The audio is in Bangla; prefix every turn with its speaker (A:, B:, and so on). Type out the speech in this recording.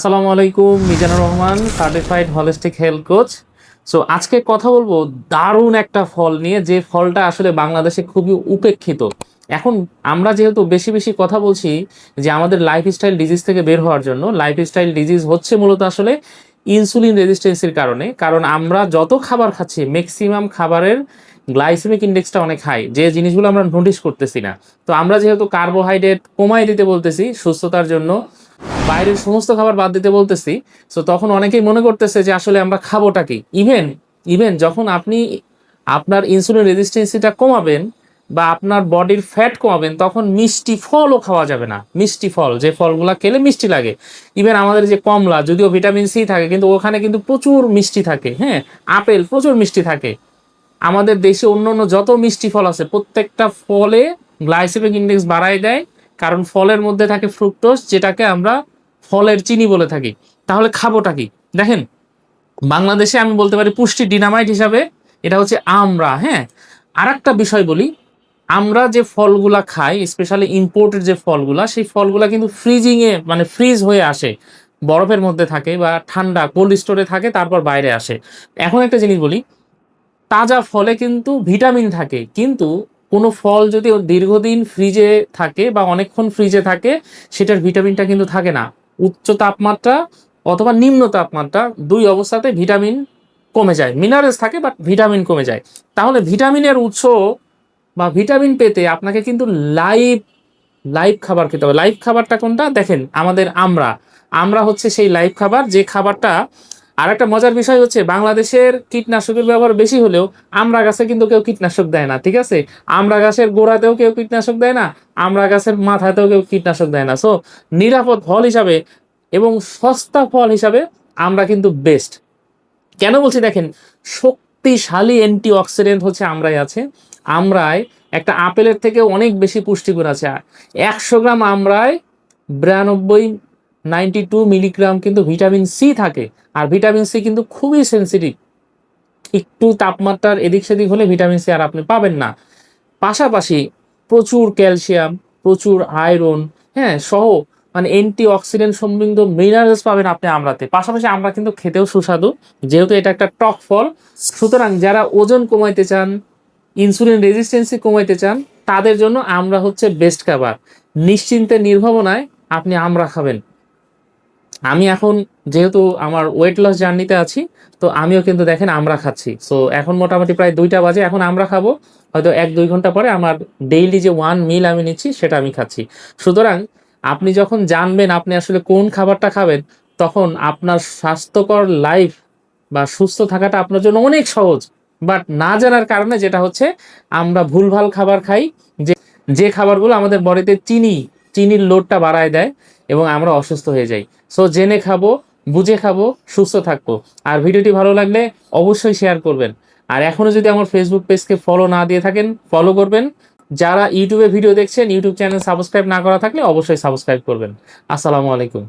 A: আসসালামু আলাইকুম, Mizanur Rahman certified holistic health coach so আজকে কথা বলব দারুণ একটা ফল নিয়ে, যে ফলটা আসলে বাংলাদেশে খুবই উপেক্ষিত। এখন আমরা যেহেতু বেশি বেশি কথা বলছি যে আমাদের লাইফস্টাইল ডিজিজ থেকে বের হওয়ার জন্য লাইফস্টাইল ডিজিজ হচ্ছে মূলত আসলে ইনসুলিন রেজিস্ট্যান্সির কারণে। কারণ আমরা যত খাবার খাচ্ছি ম্যাক্সিমাম খাবারের গ্লাইসেমিক ইন্ডেক্সটা অনেক হাই যে জিনিসগুলো আমরা নোটিস করতেছি না। তো আমরা যেহেতু কার্বোহাইড্রেট কমাই দিতে বলতেছি সুস্থতার জন্য বাইরের সমস্ত খাবার বাদ দিতে বলতেছি সো তখন অনেকেই মনে করতেছে যে আসলে আমরা খাবোটা কি? ইভেন ইভেন যখন আপনি আপনার ইনসুলিন রেজিস্টেন্সিটা কমাবেন বা আপনার বডির ফ্যাট কমাবেন, তখন মিষ্টি ফলও খাওয়া যাবে না। মিষ্টি ফল, যে ফলগুলো খেলে মিষ্টি লাগে। ইভেন আমাদের যে কমলা, যদিও ভিটামিন সি থাকে, কিন্তু ওখানে কিন্তু প্রচুর মিষ্টি থাকে হ্যাঁ? আপেল, প্রচুর মিষ্টি থাকে। আমাদের দেশে অন্য অন্য যত মিষ্টি ফল আছে, প্রত্যেকটা ফলে গ্লাইসেমিক ইন্ডেক্স বাড়ায় দেয়, কারণ ফলের মধ্যে থাকে ফ্রুক্টোজ যেটাকে আমরা ফলের চিনি বলে থাকি। তাহলে খাবোটা কি? দেখেন, বাংলাদেশে আমি বলতে পারি পুষ্টি ডিনামাইট হিসাবে এটা হচ্ছে আমরা হ্যাঁ? আর বিষয় বলি, আমরা যে ফলগুলা খাই স্পেশালি ইম্পোর্টেড যে ফলগুলা, সেই ফলগুলা কিন্তু ফ্রিজিংয়ে মানে ফ্রিজ হয়ে আসে। বরফের মধ্যে থাকে বা ঠান্ডা কোল্ড স্টোরে থাকে, তারপর বাইরে আসে। এখন একটা জিনিস বলি, তাজা ফলে কিন্তু ভিটামিন থাকে, কিন্তু কোনো ফল যদি দীর্ঘদিন ফ্রিজে থাকে বা অনেকক্ষণ ফ্রিজে থাকে, সেটার ভিটামিনটা কিন্তু থাকে না। উচ্চ তাপমাত্রা অথবা নিম্ন তাপমাত্রা দুই অবস্থাতে ভিটামিন কমে যায়। মিনারেলস থাকে বাট ভিটামিন কমে যায়। তাহলে ভিটামিনের উৎস বা ভিটামিন পেতে আপনাকে কিন্তু লাইভ লাইভ খাবার খেতে হবে। লাইভ খাবারটা কোনটা? দেখেন, আমাদের আমরা। আমরা হচ্ছে সেই লাইভ খাবার, যে খাবারটা আর একটা মজার বিষয় হচ্ছে, বাংলাদেশের কীটনাশকের ব্যবহার বেশি হলেও আমরা গাছে কিন্তু কেউ কীটনাশক দেয় না, ঠিক আছে? আমরা গাছের গোড়াতেও কেউ কীটনাশক দেয় না, আমরা গাছের মাথাতেও কেউ কীটনাশক দেয় না। সো নিরাপদ ফল হিসাবে এবং সস্তা ফল হিসাবে আমরা কিন্তু বেস্ট কেন বলছি দেখেন, শক্তিশালী অ্যান্টি অক্সিডেন্ট হচ্ছে আমরাই আছে আমরায় একটা আপেলের থেকে অনেক বেশি পুষ্টিগুণ আছে। আর একশো গ্রাম আমরায় বিরানব্বই নাইনটি টু মিলিগ্রাম কিন্তু ভিটামিন সি থাকে, আর ভিটামিন সি কিন্তু খুবই সেন্সিটিভ একটু তাপমাত্রার এদিক সেদিক হলে ভিটামিন সি আর আপনি পাবেন না। পাশাপাশি প্রচুর ক্যালসিয়াম, প্রচুর আয়রন হ্যাঁ সহ মানে অ্যান্টি অক্সিডেন্ট সমৃদ্ধ মিনারেলস পাবেন আপনি আমরাতে। পাশাপাশি আমরা কিন্তু খেতেও সুস্বাদু, যেহেতু এটা একটা টক ফল। সুতরাং যারা ওজন কমাইতে চান ইনসুলিন রেজিস্ট্যান্সি কমাইতে চান, তাদের জন্য আমরা হচ্ছে বেস্ট খাবার। নিশ্চিন্তে, নির্ভাবনায় আপনি আমরা খাবেন। আমি এখন যেহেতু আমার ওয়েট লস জার্নিতে আছি, তো আমিও কিন্তু দেখেন আমরা খাচ্ছি। সো এখন মোটামুটি প্রায় দুইটা বাজে, এখন আমরা খাব। হয়তো এক, দুই ঘণ্টা পরে আমার ডেইলি যে ওয়ান মিল আমি নিচ্ছি, সেটা আমি খাচ্ছি। সুতরাং আপনি যখন জানবেন আপনি আসলে কোন খাবারটা খাবেন, তখন আপনার স্বাস্থ্যকর লাইফ বা সুস্থ থাকাটা আপনার জন্য অনেক সহজ। বাট না জানার কারণে যেটা হচ্ছে, আমরা ভুলভাল খাবার খাই, যে যে খাবারগুলো আমাদের বডিতে চিনি, চিনির লোডটা বাড়ায় দেয় এবং আমরা অসুস্থ হয়ে যাই। সো জেনে খাব, বুঝে খাব, সুস্থ থাকব। আর ভিডিওটি ভালো লাগলে অবশ্যই শেয়ার করবেন। আর এখনও যদি আমার ফেসবুক পেজকে ফলো না দিয়ে থাকেন ফলো করবেন। যারা ইউটিউবে ভিডিও দেখছেন ইউটিউব চ্যানেল সাবস্ক্রাইব না করা থাকলে অবশ্যই সাবস্ক্রাইব করবেন। আসসালামু আলাইকুম।